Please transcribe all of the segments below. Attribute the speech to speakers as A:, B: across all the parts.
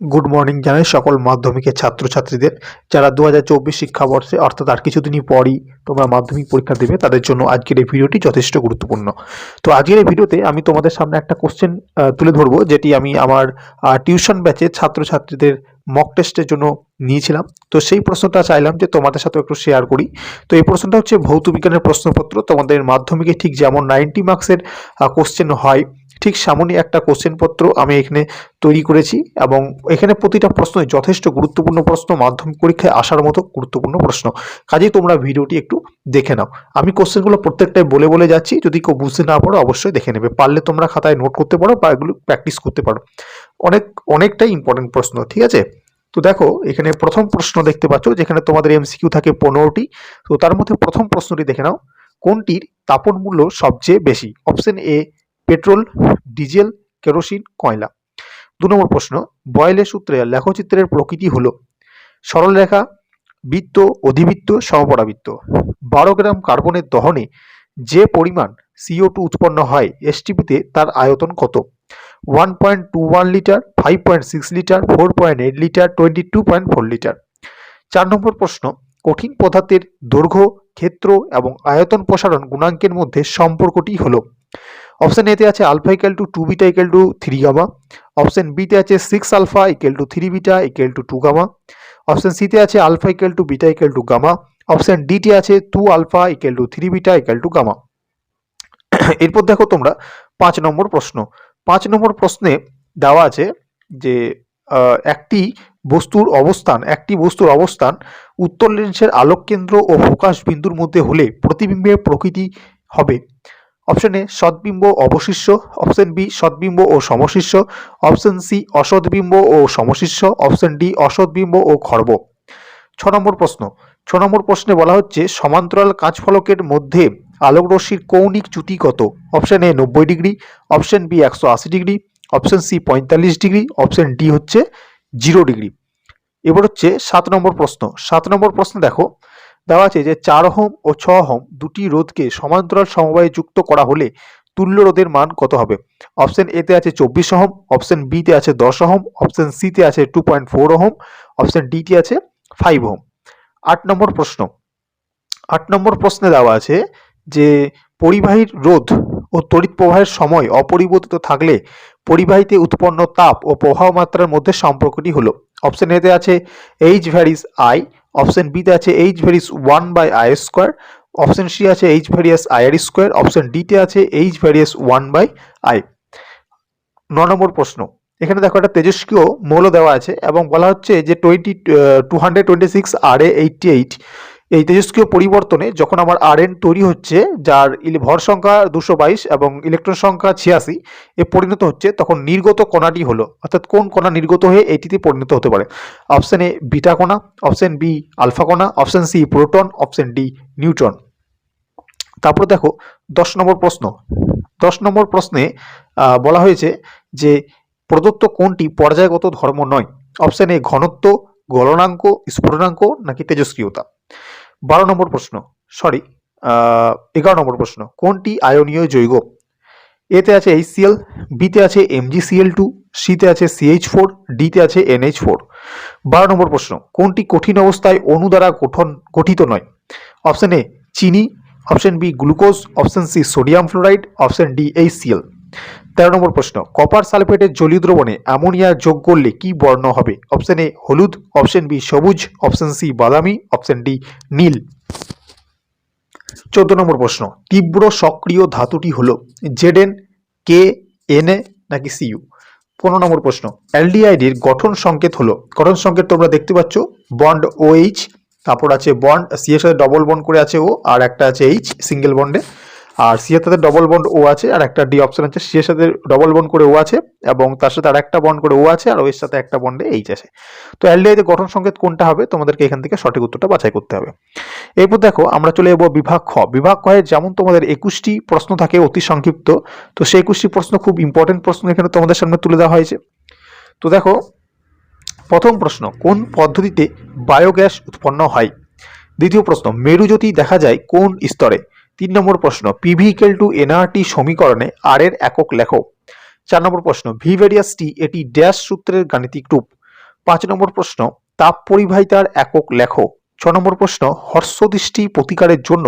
A: Good morning জানাই সকল মাধ্যমিকের ছাত্রছাত্রীদের। যারা দু হাজার চব্বিশ শিক্ষাবর্ষে, অর্থাৎ আর কিছুদিনই পরই তোমরা মাধ্যমিক পরীক্ষা দেবে, তাদের জন্য আজকের এই ভিডিওটি যথেষ্ট গুরুত্বপূর্ণ। তো আজকের এই ভিডিওতে আমি তোমাদের সামনে একটা কোশ্চেন তুলে ধরবো, যেটি আমি আমার টিউশন ব্যাচে ছাত্রছাত্রীদের মক টেস্টের জন্য নিয়েছিলাম। তো সেই প্রশ্নটা চাইলাম যে তোমাদের সাথে একটু শেয়ার করি। তো এই প্রশ্নটা হচ্ছে ভৌত বিজ্ঞানের প্রশ্নপত্র। তোমাদের মাধ্যমিকে ঠিক যেমন নাইনটি মার্কসের কোশ্চেন হয় ঠিক সামনে একটা কোশ্চেন পত্র আমি এখানে তৈরি করেছি এবং এখানে প্রতিটা প্রশ্নই যথেষ্ট গুরুত্বপূর্ণ প্রশ্ন, মাধ্যমিক পরীক্ষায় আসার মতো গুরুত্বপূর্ণ প্রশ্ন। কাজেই তোমরা ভিডিওটি একটু দেখে নাও। আমি কোশ্চেনগুলো প্রত্যেকটাই বলে বলে যাচ্ছি, যদি কেউ বুঝতে না পারো অবশ্যই দেখে নেবে। পারলে তোমরা খাতায় নোট করতে পারো বা এগুলো প্র্যাকটিস করতে পারো। অনেক, অনেকটাই ইম্পর্টেন্ট প্রশ্ন, ঠিক আছে? তো দেখো, এখানে প্রথম প্রশ্ন দেখতে পাচ্ছ, যেখানে তোমাদের এমসিকিউ থাকে পনেরোটি। তো তার মধ্যে প্রথম প্রশ্নটি দেখে নাও। কোনটির তাপন মূল্য সবচেয়ে বেশি? Option A petrol, diesel, kerosene, কয়লা। দু নম্বর প্রশ্ন, বয়েলের সূত্রে লেখচিত্রের প্রকৃতি হল সরলরেখা, বৃত্ত, অধিবৃত্ত, সমপরাবৃত্ত। বারো গ্রাম কার্বনের দহনে যে পরিমাণ সিও টু উৎপন্ন হয় এসটিপিতে তার আয়তন কত? One point two one litre five point six litre four point eight litre twenty two point four litre. চার নম্বর প্রশ্ন, কঠিন পদার্থের দৈর্ঘ্য, ক্ষেত্র এবং আয়তন প্রসারণ গুণাঙ্কের মধ্যে সম্পর্কটি হলো অপশন এতে আছে alpha equal to two beta equal to three gamma option বিতে আছে six alpha equal to three beta equal to two gamma option সিতে আছে alpha equal to beta equal to gamma option ডিতে আছে two alpha equal to three beta equal to gamma এরপর দেখো তোমরা পাঁচ নম্বর প্রশ্ন। পাঁচ নম্বর প্রশ্নে দেওয়া আছে যে একটি বস্তুর অবস্থান, একটি বস্তুর অবস্থান উত্তর লেন্সের আলোক কেন্দ্র ও ফোকাস বিন্দুর মধ্যে হলে প্রতিবিম্বের প্রকৃতি হবে। অপশন এ সদ্বিম্ব অবশিষ্য অপশন বি সদ্বিম্ব ও সমশিষ্য অপশন সি অসদ্বিম্ব ও সমশিষ্য অপশন ডি অসদ্বিম্ব ও খর্ব ছ নম্বর প্রশ্ন। ছ নম্বর প্রশ্নে বলা হচ্ছে, সমান্তরাল কাঁচফলকের মধ্যে আলোকরশ্মির কৌণিক চ্যুতি কত? অপশন এ নব্বই ডিগ্রি। অপশন বি একশো আশি ডিগ্রি। অপশন সি পঁয়তাল্লিশ ডিগ্রি। অপশন ডি হচ্ছে জিরো ডিগ্রি। এবার হচ্ছে সাত নম্বর প্রশ্ন। সাত নম্বর প্রশ্ন দেখো দেওয়া আছে যে চার হোম ও ছ হোম দুটি রোধকে সমান্তরাল সমবায়ে যুক্ত করা হলে তুল্য রোধের মান কত হবে? অপশন এতে আছে চব্বিশ ওহম, অপশন বি বিতে আছে দশ ওহম, অপশন সিতে আছে two point four ohm, option ডিতে আছে ফাইভ ওহম। আট নম্বর প্রশ্ন। আট নম্বর প্রশ্নে দেওয়া আছে যে পরিবাহীর রোধ ও তড়িৎ প্রবাহের সময় অপরিবর্তিত থাকলে পরিবাহীতে উৎপন্ন তাপ ও প্রবাহ মাত্রার মধ্যে সম্পর্কটি হলো। অপশন এতে আছে এইচ ভ্যারিস আই অপশন বিতে আছে H varies one by I square option C আছে H varies I R square option ডিতে আছে H varies one by I ন নম্বর প্রশ্ন, এখানে দেখো একটা তেজস্ক্রিয় মৌল দেওয়া আছে এবং বলা হচ্ছে যে twenty two hundred twenty six R A eighty eight এই তেজস্ক্রিয় পরিবর্তনে যখন আমার আর এন তৈরি হচ্ছে, যার ভর সংখ্যা দুশো বাইশ এবং ইলেকট্রন সংখ্যা ছিয়াশি, এ পরিণত হচ্ছে তখন নির্গত কণাটি হলো। অর্থাৎ কোন কণা নির্গত হয়ে এটিতে পরিণত হতে পারে? অপশন এ বিটা কণা, অপশন বি আলফা কণা, option C proton, option D neutron. তারপর দেখো, দশ নম্বর প্রশ্ন। দশ নম্বর প্রশ্নে বলা হয়েছে যে প্রদত্ত কোনটি পর্যায়গত ধর্ম নয়। অপশন এ ঘনত্ব, গলনাঙ্ক স্ফুটনাঙ্ক নাকি তেজস্ক্রিয়তা? বারো নম্বর প্রশ্ন সরি এগারো নম্বর প্রশ্ন, কোনটি আয়নীয় যৌগ এতে আছে এইচ এইচসিএল বিতে আছে এমজিসিএল টু সিতে আছে সিএইচ ফোর ডিতে আছে এনএইচ ফোর বারো নম্বর প্রশ্ন, কোনটি কঠিন অবস্থায় অণু দ্বারা গঠন, গঠিত নয়? অপশন এ চিনি, option B glucose, option C sodium fluoride, option D H HCl তেরো নম্বর প্রশ্ন, কপার সালফেটের জলীয় দ্রবণে অ্যামোনিয়া যোগ করলে কি বর্ণ হবে? অপশন এ, হলুদ, অপশন বি, সবুজ, অপশন সি, বাদামি, অপশন ডি, নীল। চোদ্দ নম্বর প্রশ্ন, তীব্র সক্রিয় ধাতুটি হল জেডেন কে এন এ নাকি সিইউ? পনেরো নম্বর প্রশ্ন, অ্যালডিআইডির গঠন সংকেত হলো, গঠন সংকেত তোমরা দেখতে পাচ্ছ, বন্ড ও এইচ তারপর আছে বন্ড সি ডবল বন্ড করে আছে ও আর একটা আছে এইচ সিঙ্গেল বন্ডে আর সি এর সাথে ডবল বন্ড ও আছে, আর একটা ডি অপশন আছে সি এর সাথে ডবল বন্ড করে ও আছে, এবং তার সাথে আর একটা বন্ড করে ও আছে, আর ওর সাথে একটা বন্ডে এইচ আছে। তো এলডিআইতে গঠন সংকেত কোনটা হবে? তোমাদেরকে এখান থেকে সঠিক উত্তরটা বাছাই করতে হবে। এরপর দেখো, আমরা চলে যাব বিভাগ খ। বিভাগ খ যেমন তোমাদের একুশটি প্রশ্ন থাকে অতি সংক্ষিপ্ত, তো সেই একুশটি প্রশ্ন খুব ইম্পর্টেন্ট প্রশ্ন এখানে তোমাদের সামনে তুলে দেওয়া হয়েছে। তো দেখো, প্রথম প্রশ্ন, কোন পদ্ধতিতে বায়োগ্যাস উৎপন্ন হয়? দ্বিতীয় প্রশ্ন, মেরুজ্যোতি দেখা যায় কোন স্তরে? তিন নম্বর প্রশ্ন পিভি ইকেল টু এনআরটি সমীকরণে আর এর একক লেখো। চার নম্বর প্রশ্ন ভি ভেরিয়াসটি এটি ড্যাশ সূত্রের গাণিতিক রূপ। পাঁচ নম্বর প্রশ্ন, তাপ পরিবাহিতার একক লেখো। ছ নম্বর প্রশ্ন, হর্ষদৃষ্টি প্রতিকারের জন্য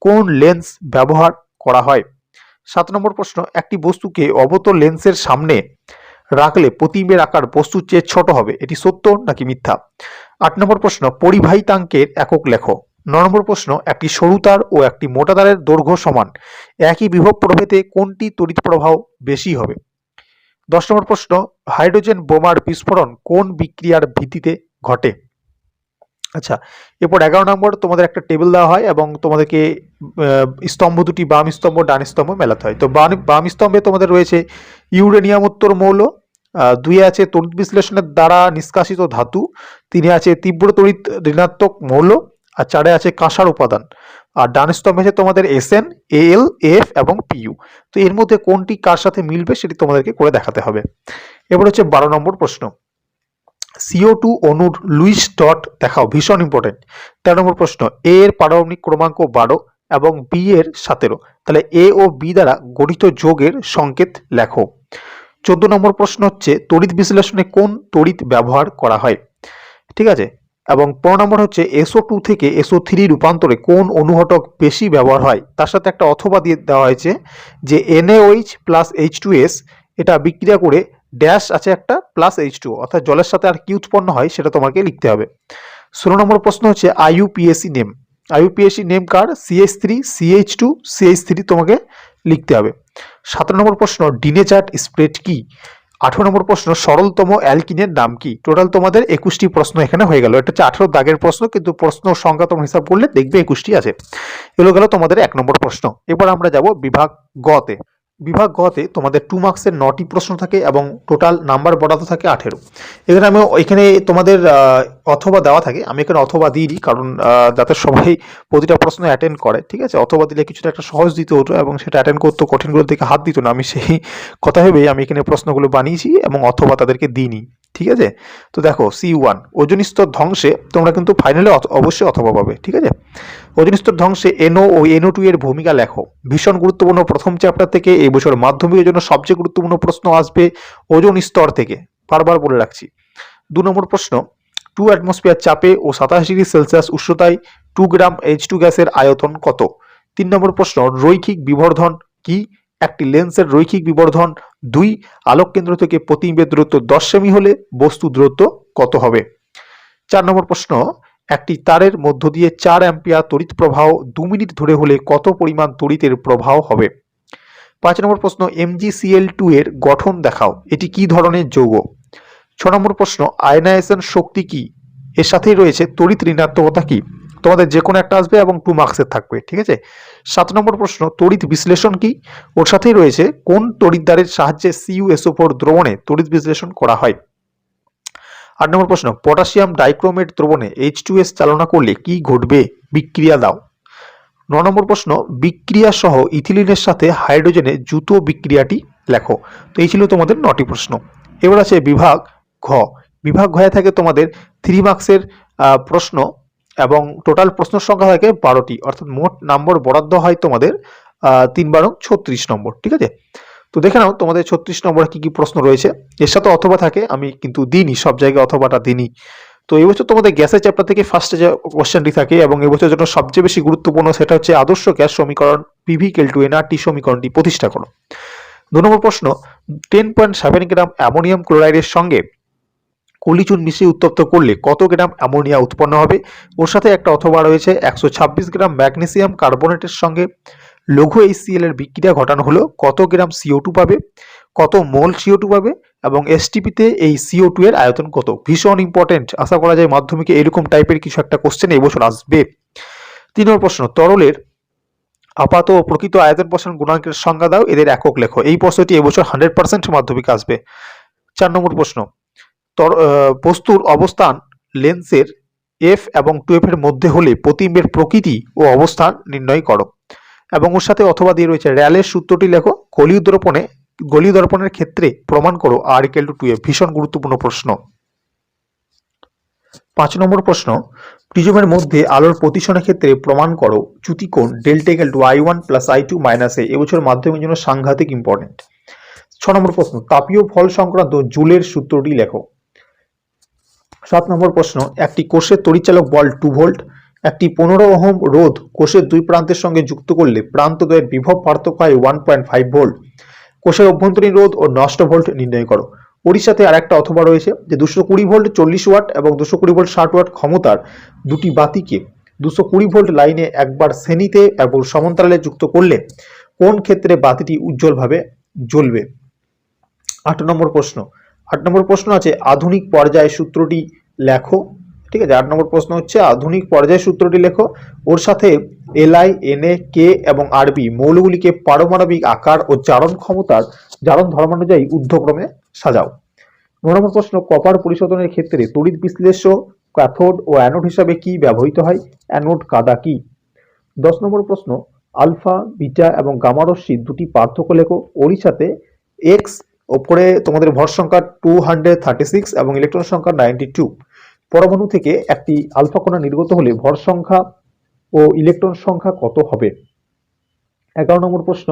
A: কোন লেন্স ব্যবহার করা হয়? সাত নম্বর প্রশ্ন, একটি বস্তুকে অবতল লেন্সের সামনে রাখলে প্রতিবিম্বের আকার বস্তুর চেয়ে ছোট হবে। এটি সত্য নাকি মিথ্যা? আট নম্বর প্রশ্ন, পরিবাহিতাঙ্কের একক লেখো। ন নম্বর প্রশ্ন, একটি সরু তার ও একটি মোটা তারের দৈর্ঘ্য সমান। একই বিভব প্রভেদে কোনটি তড়িৎ প্রবাহ বেশি হবে? দশ নম্বর প্রশ্ন, হাইড্রোজেন বোমার বিস্ফোরণ কোন বিক্রিয়ার ভিত্তিতে ঘটে? আচ্ছা এরপর এগারো নম্বর, তোমাদের একটা টেবিল দেওয়া হয় এবং তোমাদেরকে স্তম্ভ দুটি বাম স্তম্ভ, ডান স্তম্ভ মেলাতে হয়। তো বাম স্তম্ভে তোমাদের রয়েছে ইউরেনিয়াম উত্তর মৌল দুই আছে তড়িৎ বিশ্লেষণের দ্বারা নিষ্কাশিত ধাতু, তিনে আছে তীব্র তড়িৎ ঋণাত্মক মৌল আর চারে আছে কাঁসার উপাদান। আর ডান স্তম্ভে আছে তোমাদের S N L F P U এর মধ্যে কোনটি কার সাথে মিলবে সেটি তোমাদেরকে করে দেখাতে হবে। এবার হচ্ছে বারো নম্বর প্রশ্ন। সিও টু অনুর লুইস ডট দেখাও, ভীষণ ইম্পর্টেন্ট তেরো নম্বর প্রশ্ন এ এর পারমাণবিক ক্রমাঙ্ক বারো এবং বি এর সতেরো। তাহলে এ ও বি দ্বারা গঠিত যোগের সংকেত লেখো। চোদ্দ নম্বর প্রশ্ন হচ্ছে, তড়িৎ বিশ্লেষণে কোন তড়িৎ ব্যবহার করা হয়? ঠিক আছে? এবং পনেরো নম্বর হচ্ছে এসও টু থেকে এসও থ্রি রূপান্তরে কোন অনুঘটক বেশি ব্যবহার হয়? তার সাথে একটা অথবা দিয়ে দেওয়া হয়েছে যে NAOH plus H two S এটা বিক্রিয়া করে ড্যাশ আছে একটা প্লাস এইচ টু অর্থাৎ জলের সাথে আর কি উৎপন্ন হয় সেটা তোমাকে লিখতে হবে। ষোলো নম্বর প্রশ্ন হচ্ছে আইইউপিএসসি নেম আইইউপিএসসি নেম কার? CH three CH two CH three তোমাকে লিখতে হবে। সতেরো নম্বর প্রশ্ন ডিনেচার্ট স্প্রেড কি? আঠেরো নম্বর প্রশ্ন, সরলতম অ্যালকিনের নাম কি? টোটাল তোমাদের একুশটি প্রশ্ন এখানে হয়ে গেল। এটা হচ্ছে আঠেরো দাগের প্রশ্ন, কিন্তু প্রশ্ন সংখ্যা তোমার হিসাব করলে দেখবে একুশটি আছে। এগুলো গেল তোমাদের এক নম্বর প্রশ্ন। এবার আমরা যাব বিভাগ গতে। বিভাগ গতে তোমাদের টু মার্কসের নটি প্রশ্ন থাকে এবং টোটাল নাম্বার বরাদ্দ থাকে আঠেরো। এখানে আমি এখানে তোমাদের অথবা দেওয়া থাকে। আমি এখানে অথবা দিই কারণ যাতে সবাই প্রতিটা প্রশ্ন অ্যাটেন্ড করে, ঠিক আছে? অথবা দিলে কিছুটা একটা সহজ দিতে হতো এবং সেটা অ্যাটেন্ড করতো, কঠিনগুলোর দিকে হাত দিত না। আমি সেই কথা ভেবেই আমি এখানে প্রশ্নগুলো বানিয়েছি এবং অথবা তাদেরকে দিইনি। ঠিক আছে? তো দেখো সি ওয়ান ওজন স্তর ধ্বংসে তোমরা কিন্তু ফাইনালে অবশ্যই অথবা পাবে, ঠিক আছে? ওজন স্তর ধ্বংসে এনও ও এনও টু এর ভূমিকা লেখো। ভীষণ গুরুত্বপূর্ণ প্রথম চ্যাপ্টার থেকে এই বছর মাধ্যমিকের জন্য সবচেয়ে গুরুত্বপূর্ণ প্রশ্ন আসবে ওজন স্তর থেকে। বারবার বলে রাখছি। দু নম্বর প্রশ্ন টু অ্যাটমসফিয়ার চাপে ও সাতাশ ডিগ্রি সেলসিয়াস উষ্ণতায় টু গ্রাম এইচ টু গ্যাসের আয়তন কত? তিন নম্বর প্রশ্ন, রৈখিক বিবর্ধন কি? একটি লেন্সের রৈখিক বিবর্ধন, দুই আলোক কেন্দ্র থেকে প্রতিবিম্বের দূরত্ব দশ সেমি হলে বস্তু দূরত্ব কত হবে? চার নম্বর প্রশ্ন, একটি তারের মধ্য দিয়ে চার অ্যাম্পিয়ার তড়িৎ প্রবাহ দু মিনিট ধরে হলে কত পরিমাণ তড়িতের প্রবাহ হবে? পাঁচ নম্বর প্রশ্ন এমজিসিএল টু এর গঠন দেখাও, এটি কি ধরনের যৌগ? ছ নম্বর প্রশ্ন আয়নাইজেশন শক্তি কি? এর সাথেই রয়েছে তড়িৎ ঋণাত্মকতা কি? তোমাদের যে কোনো একটা আসবে এবং টু মার্কসের থাকবে, ঠিক আছে? সাত নম্বর প্রশ্ন, তড়িৎ বিশ্লেষণ কি? ওর সাথেই রয়েছে, কোন তড়িৎদ্বারের সাহায্যে সিইউএসও ফোর দ্রবণে তড়িৎ বিশ্লেষণ করা হয়? আট নম্বর প্রশ্ন, পটাশিয়াম ডাইক্রোমেট দ্রবণে এইচ টু এস চালনা করলে কি ঘটবে? বিক্রিয়া দাও। ন নম্বর প্রশ্ন, বিক্রিয়া সহ ইথিলিনের সাথে হাইড্রোজেনের জুতো বিক্রিয়াটি লেখো। তো এই ছিল তোমাদের নটি প্রশ্ন। এবার আছে বিভাগ ঘ। বিভাগ ঘয়ে থাকে তোমাদের থ্রি মার্কসের প্রশ্ন এবং টোটাল প্রশ্ন সংখ্যা থাকে বারোটি, অর্থাৎ মোট নম্বর বরাদ্দ হয় তোমাদের তিন বারো ছত্রিশ নম্বর, ঠিক আছে? তো দেখে নাও তোমাদের ছত্রিশ নম্বরে কি কি প্রশ্ন রয়েছে। এর সাথে অথবা থাকে, আমি কিন্তু দিইনি, সব জায়গায় অথবাটা দিনই তো এবছর তোমাদের গ্যাসের চ্যাপ্টার থেকে ফার্স্টে যে কোশ্চেনটি থাকে এবং এবছর জন্য সবচেয়ে বেশি গুরুত্বপূর্ণ সেটা হচ্ছে আদর্শ গ্যাস সমীকরণ পিভি কেল টু এনআরটি সমীকরণটি প্রতিষ্ঠা করো। দু নম্বর প্রশ্ন ten point seven gram ammonium ক্লোরাইডের সঙ্গে কলিচুন মিশিয়ে উত্তপ্ত করলে কত গ্রাম অ্যামোনিয়া উৎপন্ন হবে? ওর সাথে একটা অথবা রয়েছে একশো ছাব্বিশ গ্রাম ম্যাগনেসিয়াম কার্বোনেটের সঙ্গে। লঘু এইচসিএল এর বিক্রিয়া ঘটানো হলো, কত গ্রাম সিও টু পাবে? কত মোল সিও টু পাবে? এবং এসটিপিতে এই সিও টু এর আয়তন কত? ভীষণ ইম্পর্টেন্ট আশা করা যায় মাধ্যমিকে এরকম টাইপের কিছু একটা কোশ্চেন এবছর আসবে। তিন নম্বর প্রশ্ন, তরলের আপাত ও প্রকৃত আয়তন পোষণ গুণাঙ্কের সংজ্ঞা দাও, এদের একক লেখো। এই প্রশ্নটি এবছর হান্ড্রেড পার্সেন্ট মাধ্যমিকে আসবে। চার নম্বর প্রশ্ন বস্তুর অবস্থান লেন্সের এফ এবং টু এফ এর মধ্যে হলে প্রতিবিম্বের প্রকৃতি ও অবস্থান নির্ণয় করো। এবং ওর সাথে অথবা দিয়ে রয়েছে র্যালের সূত্রটি লেখো। গলীয় দর্পণে গলীয় দর্পণের ক্ষেত্রে প্রমাণ করো R equal to two F ভীষণ গুরুত্বপূর্ণ প্রশ্ন। পাঁচ নম্বর প্রশ্ন, প্রিজমের মধ্যে আলোর প্রতিসনের ক্ষেত্রে প্রমাণ করো চ্যুতিকোণ delta equal to I one plus I two minus A এবছর মাধ্যমিকের জন্য সাংঘাতিক ইম্পর্টেন্ট ছ নম্বর প্রশ্ন, তাপীয় ফল সংক্রান্ত জুলের সূত্রটি লেখো। সাত নম্বর প্রশ্ন, একটি কোষের তড়িৎচালক বল টু ভোল্ট, একটি পনেরো ওহম রোধ কোষের দুই প্রান্তের সঙ্গে যুক্ত করলে প্রান্তদ্বয়ের বিভব পার্থক্য হয় ওয়ান পয়েন্ট ফাইভ ভোল্ট কোষের অভ্যন্তরীণ রোধ ও নষ্ট ভোল্ট নির্ণয় করো। ওড়িশাতে আর একটা অথবা রয়েছে যে দুশো কুড়ি ভোল্ট চল্লিশ ওয়াট এবং দুশো কুড়ি ভোল্ট ষাট ওয়াট ক্ষমতার দুটি বাতিকে দুশো কুড়ি ভোল্ট লাইনে একবার শ্রেণীতে এবং সমান্তরালে যুক্ত করলে কোন ক্ষেত্রে বাতিটি উজ্জ্বলভাবে জ্বলবে? আট নম্বর প্রশ্ন আট নম্বর প্রশ্ন আছে, আধুনিক পর্যায় সূত্রটি লেখো। ঠিক আছে, আট নম্বর প্রশ্ন হচ্ছে, আধুনিক পর্যায় সূত্রটি লেখো। ওর সাথে এলআই এনএ কে এবং আরবি মৌলগুলিকে পারমাণবিক আকার ও জারণ ক্ষমতার, জারণ ধর্মানুযায়ী ঊর্ধ্বক্রমে সাজাও। ন নম্বর প্রশ্ন, কপার পরিশোধনের ক্ষেত্রে তড়িৎ বিশ্লেষ্য, ক্যাথোড ও অ্যানোড হিসাবে কি ব্যবহৃত হয়? অ্যানোড কাদা কি? দশ নম্বর প্রশ্ন, আলফা, বিটা এবং গামা দুটি পার্থক্য লেখো। ওড়িশাতে এক্স ওপরে তোমাদের ভর সংখ্যা টু হান্ড্রেড থার্টি সিক্স এবং ইলেকট্রন সংখ্যা নাইনটি টু পরমাণু থেকে একটি আলফা কণা নির্গত হলে ভর সংখ্যা ও ইলেকট্রন সংখ্যা কত হবে? এগারো নম্বর প্রশ্ন,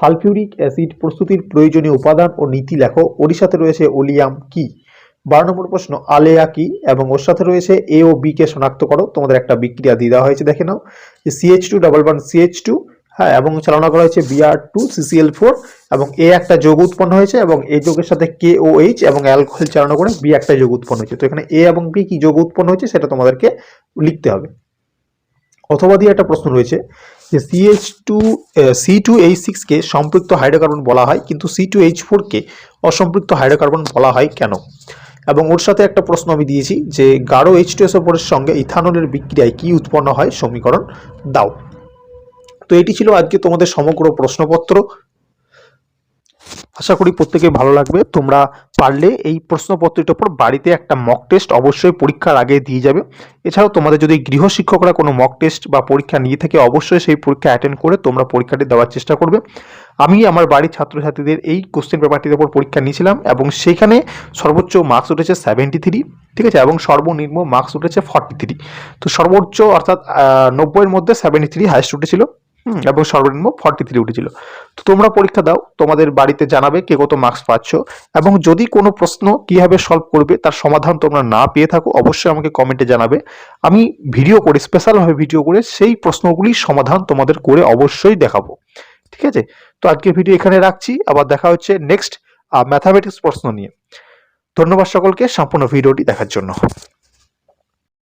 A: সালফিউরিক অ্যাসিড প্রস্তুতির প্রয়োজনীয় উপাদান ও নীতি লেখো। ওড়িশাতে রয়েছে ওলিয়াম কি? বারো নম্বর প্রশ্ন, আলেয়া কি? এবং ওর সাথে রয়েছে এ ও বি কে শনাক্ত করো। তোমাদের একটা বিক্রিয়া দিয়ে দেওয়া হয়েছে, দেখে নাও। CH two double one CH two হ্যাঁ এবং চালনা করা হয়েছে বিআর টু সিসিএল ফোর এবং এ একটা যোগ উৎপন্ন হয়েছে এবং এই যোগের সাথে কে ও এইচ এবং অ্যালকোহল চালনা করে বি একটা যোগ উৎপন্ন হয়েছে। তো এখানে এ এবং বি কি যোগ উৎপন্ন হয়েছে সেটা তোমাদেরকে লিখতে হবে। অথবা দিয়ে একটা প্রশ্ন রয়েছে যে CH two C two H সিক্সকে সম্পৃক্ত হাইড্রোকার্বন বলা হয়, কিন্তু সি টু এইচ ফোরকে অসম্পৃক্ত হাইড্রোকার্বন বলা হয় কেন? এবং ওর সাথে একটা প্রশ্ন আমি দিয়েছি যে গাঢ় এইচ টু ফোরের সঙ্গে ইথানলের বিক্রিয়ায় কি উৎপন্ন হয় সমীকরণ দাও। তো এটি ছিল আজকে তোমাদের সমগ্র প্রশ্নপত্র। আশা করি প্রত্যেকে ভালো লাগবে। তোমরা পারলে এই প্রশ্নপত্রটির ওপর বাড়িতে একটা মক টেস্ট অবশ্যই পরীক্ষার আগে দিয়ে যাবে। এছাড়াও তোমাদের যদি গৃহ শিক্ষকরা কোনো মক টেস্ট বা পরীক্ষা নিয়ে থাকে, অবশ্যই সেই পরীক্ষা অ্যাটেন্ড করে তোমরা পরীক্ষাটি দেওয়ার চেষ্টা করবে। আমি আমার বাড়ির ছাত্রছাত্রীদের এই কোশ্চেন পেপারটির ওপর পরীক্ষা নিয়েছিলাম এবং সেখানে সর্বোচ্চ মার্কস উঠেছে সেভেন্টি থ্রি ঠিক আছে? এবং সর্বনিম্ন মার্কস উঠেছে ফর্টি থ্রি তো সর্বোচ্চ অর্থাৎ নব্বইয়ের মধ্যে সেভেন্টি থ্রি হাইস্ট উঠেছিল। এবং সর্বনিম্ন ফর্টি থ্রি উঠেছিল। তো তোমরা পরীক্ষা দাও, তোমাদের বাড়িতে জানাবে কে কত মার্কস পাচ্ছ এবং যদি কোনো প্রশ্ন কীভাবে সলভ করবে তার সমাধান তোমরা না পেয়ে থাকো, অবশ্যই আমাকে কমেন্টে জানাবে। আমি ভিডিও করে স্পেশালভাবে ভিডিও করে সেই প্রশ্নগুলির সমাধান তোমাদের করে অবশ্যই দেখাবো। ঠিক আছে? তো আজকে ভিডিও এখানে রাখছি। আবার দেখা হচ্ছে নেক্সট ম্যাথামেটিক্স প্রশ্ন নিয়ে। ধন্যবাদ সকলকে, সম্পূর্ণ ভিডিওটি দেখার জন্য।